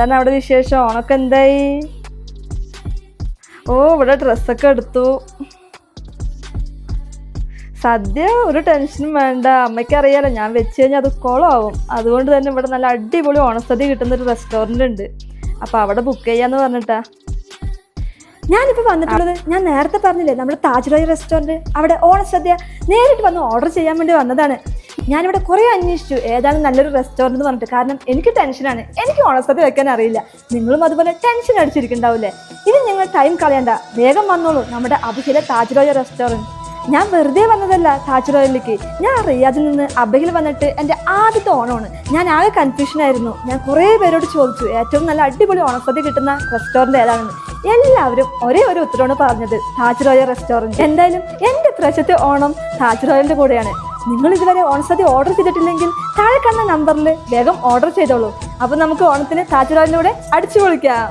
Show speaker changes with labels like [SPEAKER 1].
[SPEAKER 1] എന്താണ് അവിടെ വിശേഷം ഓണൊക്കെ എന്തായി? ഓ ഇവിടെ ഡ്രസ്സൊക്കെ എടുത്തു. സദ്യ ഒരു ടെൻഷനും വേണ്ട. അമ്മയ്ക്ക് അറിയാലോ ഞാൻ വെച്ച് കഴിഞ്ഞാൽ അത് കുളമാവും അതുകൊണ്ട് തന്നെ ഇവിടെ നല്ല അടിപൊളി ഓണസദ്യ കിട്ടുന്ന ഒരു റെസ്റ്റോറന്റ് ഉണ്ട്. അപ്പോൾ അവിടെ ബുക്ക് ചെയ്യാന്ന് പറഞ്ഞിട്ടാ.
[SPEAKER 2] ഞാനിപ്പോൾ വന്നിട്ടുള്ളത് ഞാൻ നേരത്തെ പറഞ്ഞില്ലേ നമ്മുടെ താജ് റോയൽ റെസ്റ്റോറന്റ് അവിടെ ഓണസദ്യ നേരിട്ട് വന്ന് ഓർഡർ ചെയ്യാൻ വേണ്ടി വന്നതാണ്. ഞാനിവിടെ കുറേ അന്വേഷിച്ചു. ഏതാണ് നല്ലൊരു റെസ്റ്റോറന്റ് എന്ന് പറഞ്ഞിട്ട്. കാരണം എനിക്ക് ടെൻഷനാണ് എനിക്ക് ഓണസദ്യ വെക്കാൻ അറിയില്ല. നിങ്ങളും അതുപോലെ ടെൻഷൻ അടിച്ചിരിക്കുന്നുണ്ടാവില്ലേ? ഇനി നിങ്ങൾ ടൈം കളയണ്ട. വേഗം വന്നോളൂ. നമ്മുടെ അഭിഹില താജ് റോയൽ റെസ്റ്റോറന്റ് ഞാൻ വെറുതെ വന്നതല്ല താജ് റോയലിലേക്ക്. ഞാൻ റിയാദിൽ നിന്ന് അബഹിൽ വന്നിട്ട് എന്റെ ആദ്യത്തെ ഓണമാണ്. ഞാൻ ആകെ കൺഫ്യൂഷനായിരുന്നു ഞാൻ കുറേ പേരോട് ചോദിച്ചു. ഏറ്റവും നല്ല അടിപൊളി ഓണസദ്യ കിട്ടുന്ന റെസ്റ്റോറന്റ് ഏതാണെന്ന്. എല്ലാവരും ഒരേ ഒരു ഉത്തരവാണ് പറഞ്ഞത്. താജ് റോയൽ റെസ്റ്റോറന്റ് എന്തായാലും എന്റെ പ്രശത്തെ ഓണം താജ് റോയലിന്റെ കൂടെയാണ്. നിങ്ങൾ ഇതുവരെ ഓണസദ്യ ഓർഡർ ചെയ്തിട്ടില്ലെങ്കിൽ താഴെ കാണുന്ന നമ്പറിൽ വേഗം ഓർഡർ ചെയ്തോളൂ. അപ്പോൾ നമുക്ക് ഓണത്തിന് താജ് റോയലിലൂടെ അടിച്ചു പൊളിക്കാം.